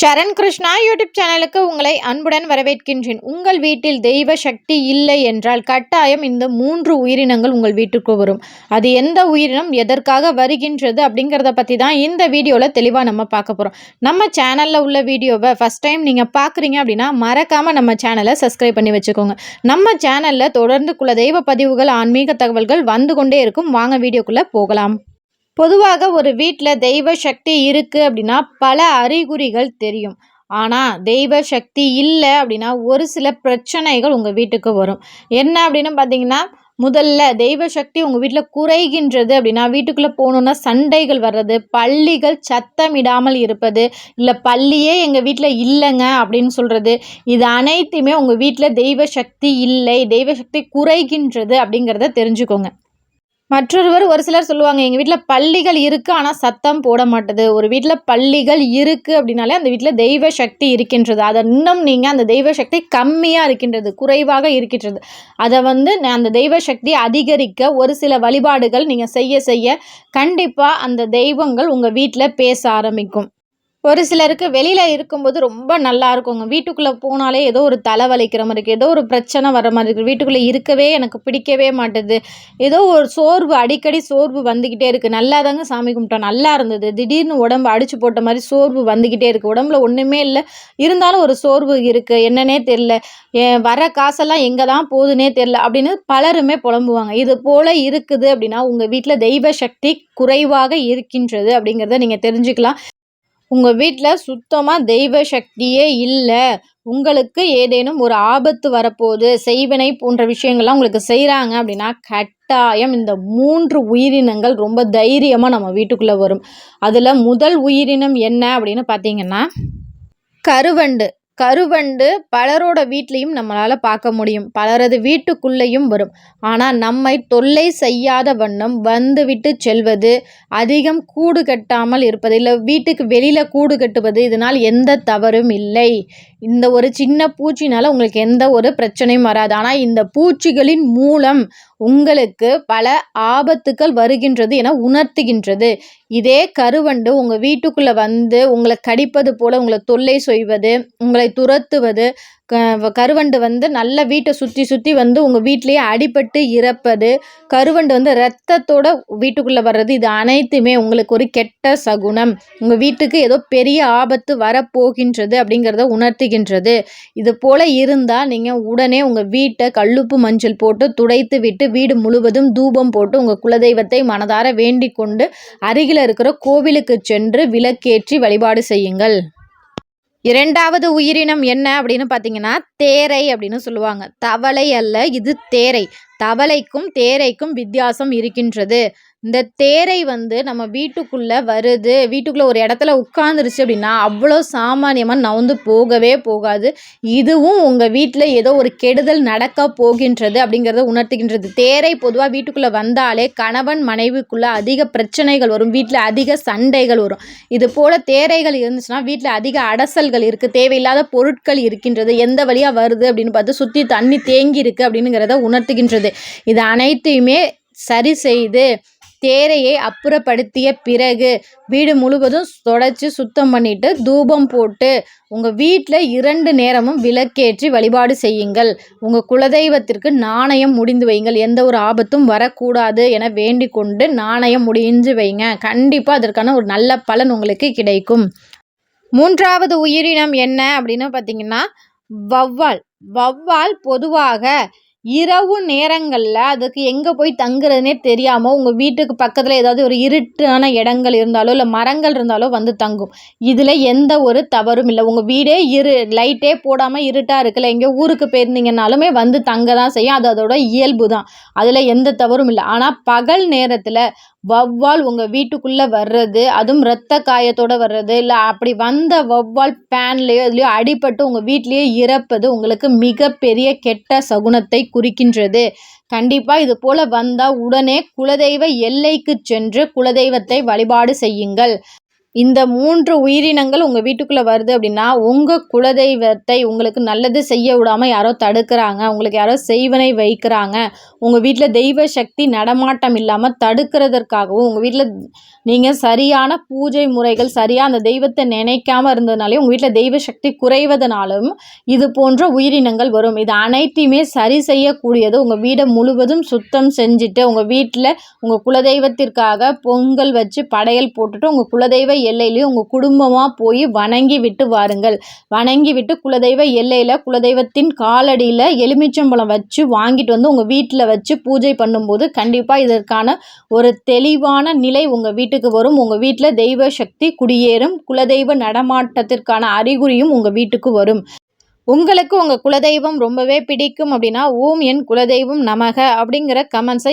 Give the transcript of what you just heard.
சரண் Krishna YouTube சேனலுக்கு உங்களை அன்புடன் வரவேற்கின்றேன். உங்கள் வீட்டில் தெய்வ சக்தி இல்லை என்றால் கட்டாயம் இந்த மூன்று உயிரினங்கள் உங்கள் வீட்டுக்கு வரும். அது எந்த உயிரினம் எதற்காக வருகின்றது அப்படிங்கிறத பற்றி தான் இந்த வீடியோவில் தெளிவாக நம்ம பார்க்க போகிறோம் நம்ம சேனலில் உள்ள வீடியோவை ஃபஸ்ட் டைம் நீங்கள் பார்க்குறீங்க அப்படின்னா மறக்காமல் நம்ம சேனலை சப்ஸ்கிரைப் பண்ணி வச்சுக்கோங்க. நம்ம சேனலில் தொடர்ந்து குல தெய்வ பதிவுகள் ஆன்மீக தகவல்கள் வந்து கொண்டே இருக்கும். வாங்க வீடியோக்குள்ளே போகலாம். பொதுவாக ஒரு வீட்டில் தெய்வ சக்தி இருக்குது அப்படின்னா பல அறிகுறிகள் தெரியும். ஆனால் தெய்வ சக்தி இல்லை அப்படின்னா ஒரு சில பிரச்சனைகள் உங்கள் வீட்டுக்கு வரும். என்ன அப்படின்னு பார்த்தீங்கன்னா முதல்ல தெய்வ சக்தி உங்கள் வீட்டில் குறைகின்றது அப்படின்னா வீட்டுக்குள்ளே போகணுன்னா சண்டைகள் வர்றது பள்ளிகள் சத்தமிடாமல் இருப்பது இல்லை பள்ளியே எங்கள் வீட்டில் இல்லைங்க அப்படின்னு சொல்கிறது இது அனைத்துமே உங்கள் வீட்டில் தெய்வ சக்தி இல்லை தெய்வ சக்தி குறைகின்றது அப்படிங்கிறத தெரிஞ்சுக்கோங்க. மற்றொருவர் ஒரு சிலர் சொல்லுவாங்க எங்கள் வீட்டில் பள்ளிகள் இருக்குது ஆனால் சத்தம் போட மாட்டுது. ஒரு வீட்டில் பள்ளிகள் இருக்குது அப்படின்னாலே அந்த வீட்டில் தெய்வ சக்தி இருக்கின்றது. அதை இன்னும் நீங்கள் அந்த தெய்வ சக்தி கம்மியாக இருக்கின்றது குறைவாக இருக்கின்றது. அதை வந்து அந்த தெய்வ சக்தி அதிகரிக்க ஒரு சில வழிபாடுகள் நீங்கள் செய்ய செய்ய கண்டிப்பாக அந்த தெய்வங்கள் உங்கள் வீட்டில் பேச ஆரம்பிக்கும். ஒரு சிலருக்கு வெளியில் இருக்கும்போது ரொம்ப நல்லா இருக்குங்க வீட்டுக்குள்ளே போனாலே ஏதோ ஒரு தலை வலிக்கிற மாதிரி இருக்குது ஏதோ ஒரு பிரச்சனை வர மாதிரி இருக்குது வீட்டுக்குள்ளே இருக்கவே எனக்கு பிடிக்கவே மாட்டுது. ஏதோ ஒரு சோர்வு அடிக்கடி சோர்வு வந்துக்கிட்டே இருக்குது நல்லா தாங்க சாமி கும்பிட்டோம். நல்லா இருந்தது. திடீர்னு உடம்பு அடிச்சு போட்ட மாதிரி சோர்வு வந்துக்கிட்டே இருக்குது உடம்புல ஒன்றுமே இல்லை. இருந்தாலும் ஒரு சோர்வு இருக்குது என்னன்னே தெரில வர காசெல்லாம் எங்கே தான் போகுதுன்னே தெரில அப்படின்னு பலருமே புலம்புவாங்க. இது போல் இருக்குது அப்படின்னா உங்கள் வீட்டில் தெய்வ சக்தி குறைவாக இருக்கின்றது அப்படிங்கிறத நீங்கள் தெரிஞ்சுக்கலாம். உங்கள் வீட்டில் சுத்தமாக தெய்வ சக்தியே இல்லை. உங்களுக்கு ஏதேனும் ஒரு ஆபத்து வரப்போகுது செய்வினை போன்ற விஷயங்கள்லாம் உங்களுக்கு செய்கிறாங்க அப்படின்னா கட்டாயம் இந்த மூன்று உயிரினங்கள் ரொம்ப தைரியமாக நம்ம வீட்டுக்குள்ளே வரும். அதில் முதல் உயிரினம் என்ன அப்படின்னு பார்த்தீங்கன்னா கருவண்டு. கருவண்டு பலரோட வீட்லேயும் நம்மளால் பார்க்க முடியும். பலரது வீட்டுக்குள்ளேயும் வரும். ஆனால் நம்மை தொல்லை செய்யாத வண்ணம் வந்துவிட்டு செல்வது அதிகம் கூடு கட்டாமல் இருப்பது இல்லை வீட்டுக்கு வெளியில் கூடு கட்டுவது இதனால் எந்த தவறும் இல்லை. இந்த ஒரு சின்ன பூச்சினால் உங்களுக்கு எந்த ஒரு பிரச்சனையும் வராது. ஆனால் இந்த பூச்சிகளின் மூலம் உங்களுக்கு பல ஆபத்துக்கள் வருகின்றது என உணர்த்துகின்றது. இதே கருவண்டு உங்கள் வீட்டுக்குள்ளே வந்து உங்களை கடிப்பது போல் உங்களை தொல்லை செய்வது உங்களை துரத்துவது கருவண்டு வந்து நல்ல வீட்டை சுற்றி சுற்றி வந்து உங்கள் வீட்லேயே அடிபட்டு இறப்பது கருவண்டு வந்து ரத்தத்தோட வீட்டுக்குள்ளே வர்றது இது அனைத்துமே உங்களுக்கு ஒரு கெட்ட சகுனம். உங்கள் வீட்டுக்கு ஏதோ பெரிய ஆபத்து வரப்போகின்றது அப்படிங்கிறத உணர்த்துகின்றது. இது போல் இருந்தால் நீங்கள் உடனே உங்கள் வீட்டை கல்லுப்பு மஞ்சள் போட்டு துடைத்து விட்டு வீடு முழுவதும் தூபம் போட்டு உங்கள் குலதெய்வத்தை மனதார வேண்டிக் கொண்டு அருகில் இருக்கிற கோவிலுக்கு சென்று விளக்கேற்றி வழிபாடு செய்யுங்கள். இரண்டாவது உயிரினம் என்ன அப்படின்னு பார்த்தீங்கன்னா தேரை அப்படின்னு சொல்லுவாங்க. தவளை அல்ல இது தேரை. தவளைக்கும் தேரைக்கும் வித்தியாசம் இருக்கின்றது. இந்த தேரை வந்து நம்ம வீட்டுக்குள்ளே வருது வீட்டுக்குள்ளே ஒரு இடத்துல உட்காந்துருச்சு அப்படின்னா அவ்வளோ சாமானியமாக நவுந்து போகவே போகாது. இதுவும் உங்கள் வீட்டில் ஏதோ ஒரு கெடுதல் நடக்க போகின்றது அப்படிங்கிறத உணர்த்துகின்றது. தேரை பொதுவாக வீட்டுக்குள்ளே வந்தாலே கணவன் மனைவிக்குள்ளே அதிக பிரச்சனைகள் வரும் வீட்டில் அதிக சண்டைகள் வரும். இது போல் தேரைகள் இருந்துச்சுன்னா வீட்டில் அதிக அடசல்கள் இருக்குது தேவையில்லாத பொருட்கள் இருக்கின்றது எந்த வழியாக வருது அப்படின்னு பார்த்து சுற்றி தண்ணி தேங்கி இருக்குது அப்படிங்கிறத உணர்த்துகின்றது. இது அனைத்தையுமே சரி செய்து தேரையை அப்புறப்படுத்திய பிறகு வீடு முழுவதும் தொடச்சி சுத்தம் பண்ணிட்டு தூபம் போட்டு உங்கள் வீட்டில் இரண்டு நேரமும் விளக்கேற்றி வழிபாடு செய்யுங்கள். உங்கள் குலதெய்வத்திற்கு நாணயம் முடிந்து வையுங்கள். எந்த ஒரு ஆபத்தும் வரக்கூடாது என வேண்டிக் கொண்டு நாணயம் முடிஞ்சு வைங்க. கண்டிப்பாக அதற்கான ஒரு நல்ல பலன் உங்களுக்கு கிடைக்கும். மூன்றாவது உயிரினம் என்ன அப்படின்னு பார்த்தீங்கன்னா வவ்வால் வவ்வால் பொதுவாக இரவு நேரங்களில் அதுக்கு எங்கே போய் தங்குறதுனே தெரியாமல் உங்கள் வீட்டுக்கு பக்கத்தில் ஏதாவது ஒரு இருட்டான இடங்கள் இருந்தாலோ இல்லை மரங்கள் இருந்தாலோ வந்து தங்கும். இதில் எந்த ஒரு தவறும் இல்லை. உங்கள் வீடே இரு லைட்டே போடாமல் இருட்டாக இருக்குல்ல. எங்கேயோ ஊருக்கு போயிருந்தீங்கனாலுமே வந்து தங்க தான் செய்யும். அது அதோட இயல்பு தான் அதில் எந்த தவறும் இல்லை. ஆனால் பகல் நேரத்தில் வௌவால் உங்கள் வீட்டுக்குள்ளே வர்றது அதுவும் ரத்த காயத்தோடு வர்றது இல்லை அப்படி வந்த வௌவால் பேன்லேயோ இதுலேயோ அடிபட்டு உங்கள் வீட்டிலேயே இறப்பது உங்களுக்கு மிகப்பெரிய கெட்ட சகுனத்தை குறிக்கின்றது. கண்டிப்பாக இது போல் வந்தால் உடனே குலதெய்வ எல்லைக்கு சென்று குலதெய்வத்தை வழிபாடு செய்யுங்கள். இந்த மூன்று உயிரினங்கள் உங்கள் வீட்டுக்குள்ளே வருது அப்படின்னா உங்கள் குலதெய்வத்தை உங்களுக்கு நல்லது செய்ய விடாமல் யாரோ தடுக்கிறாங்க. உங்களுக்கு யாரோ செய்வனை வைக்கிறாங்க. உங்கள் வீட்டில் தெய்வ சக்தி நடமாட்டம் இல்லாமல் தடுக்கிறதற்காகவும் உங்கள் வீட்டில் நீங்கள் சரியான பூஜை முறைகள் சரியாக அந்த தெய்வத்தை நினைக்காமல் இருந்ததுனாலே உங்கள் வீட்டில் தெய்வ சக்தி குறைவதனாலும் இது போன்ற உயிரினங்கள் வரும். இது அனைத்தையுமே சரி செய்யக்கூடியது உங்கள் வீடை முழுவதும் சுத்தம் செஞ்சுட்டு உங்கள் வீட்டில் உங்கள் குலதெய்வத்திற்காக பொங்கல் வச்சு படையல் போட்டுட்டு உங்கள் குலதெய்வ எல்லையிலையும் உங்கள் குடும்பமாக போய் வணங்கி விட்டு வாருங்கள். வணங்கி விட்டு குலதெய்வ எல்லையில் குலதெய்வத்தின் காலடியில் எலுமிச்சம்பழம் வச்சு வாங்கிட்டு வந்து உங்கள் வீட்டில் வச்சு பூஜை பண்ணும்போது கண்டிப்பாக இதற்கான ஒரு தெளிவான நிலை உங்கள் வீட்டுக்கு வரும். உங்கள் வீட்டில் தெய்வ சக்தி குடியேறும். குலதெய்வ நடமாட்டத்திற்கான அறிகுறியும் உங்கள் வீட்டுக்கு வரும். உங்களுக்கு உங்கள் குலதெய்வம் ரொம்பவே பிடிக்கும் அப்படின்னா ஓம் என் குலதெய்வம் நமக அப்படிங்கிற கமெண்ட்ஸை